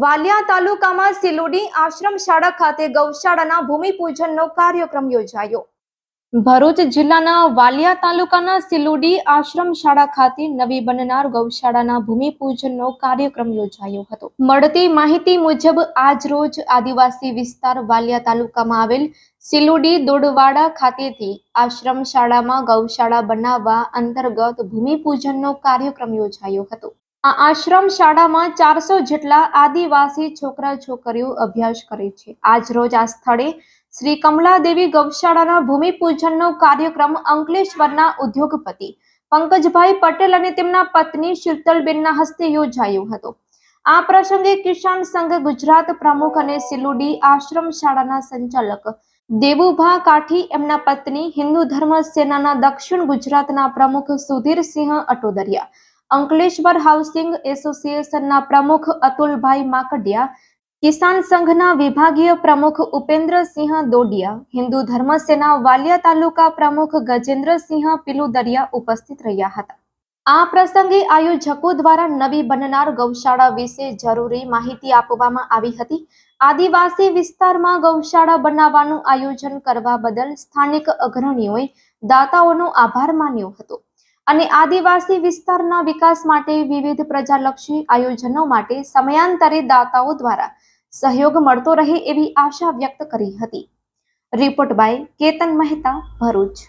વાલિયા તાલુકામાં સિલુડી આશ્રમ શાળા ખાતે ગૌશાળાના ભૂમિપૂજનનો કાર્યક્રમ યોજાયો. ભરૂચ જિલ્લાના વાલિયા તાલુકાના સિલુડી આશ્રમ શાળા ખાતે નવી બનનાર ગૌશાળાના ભૂમિપૂજનનો કાર્યક્રમ યોજાયો હતો. મળતી માહિતી મુજબ, આજ રોજ આદિવાસી વિસ્તાર વાલિયા તાલુકામાં આવેલ સિલુડી દોડવાડા ખાતેથી આશ્રમ શાળામાં ગૌશાળા બનાવવા અંતર્ગત ભૂમિપૂજનનો કાર્યક્રમ યોજાયો હતો. આ આશ્રમ શાળામાં ચારસો જેટલા આદિવાસી છોકરા છોકરીઓ અભ્યાસ કરે છે. આજ આ સ્થળે શ્રી કમલાદેવી ગૌશાળાના ભૂમિપૂજનનો કાર્યક્રમ અંકલેશ્વરના ઉદ્યોગપતિ પંકજભાઈ પટેલ અને તેમના પત્ની શીતલબેનના હસ્તે યોજાયો હતો. આ પ્રસંગે કિસાન સંઘ ગુજરાત પ્રમુખ અને સિલુડી આશ્રમ શાળાના સંચાલક દેવુભા કાઠી, એમના પત્ની હિન્દુ ધર્મ સેનાના દક્ષિણ ગુજરાતના પ્રમુખ સુધીરસિંહ અટોદરિયા અંકલેશ્વર હાઉસિંગ એસોસિએશનના પ્રમુખ અતુલભાઈ માકડિયા, કિસાન સંઘના વિભાગીય પ્રમુખ ઉપેન્દ્રસિંહ દોડિયા, હિન્દુ ધર્મ સેના વાલિયા તાલુકા પ્રમુખ ગજેન્દ્રસિંહ પિલુદરિયા ઉપસ્થિત રહ્યા હતા. આ પ્રસંગે આયોજકો દ્વારા નવી બનનાર ગૌશાળા વિશે જરૂરી માહિતી આપવામાં આવી હતી. આદિવાસી વિસ્તારમાં ગૌશાળા બનાવવાનું આયોજન કરવા બદલ સ્થાનિક અગ્રણીઓએ દાતાઓનો આભાર માન્યો હતો. અને આદિવાસી વિસ્તારના વિકાસ માટે વિવિધ પ્રજાલક્ષી આયોજનો માટે સમયાંતરે દાતાઓ દ્વારા સહયોગ મળતો રહે એવી આશા વ્યક્ત કરી હતી. Report by Ketan Mehta Bharuch.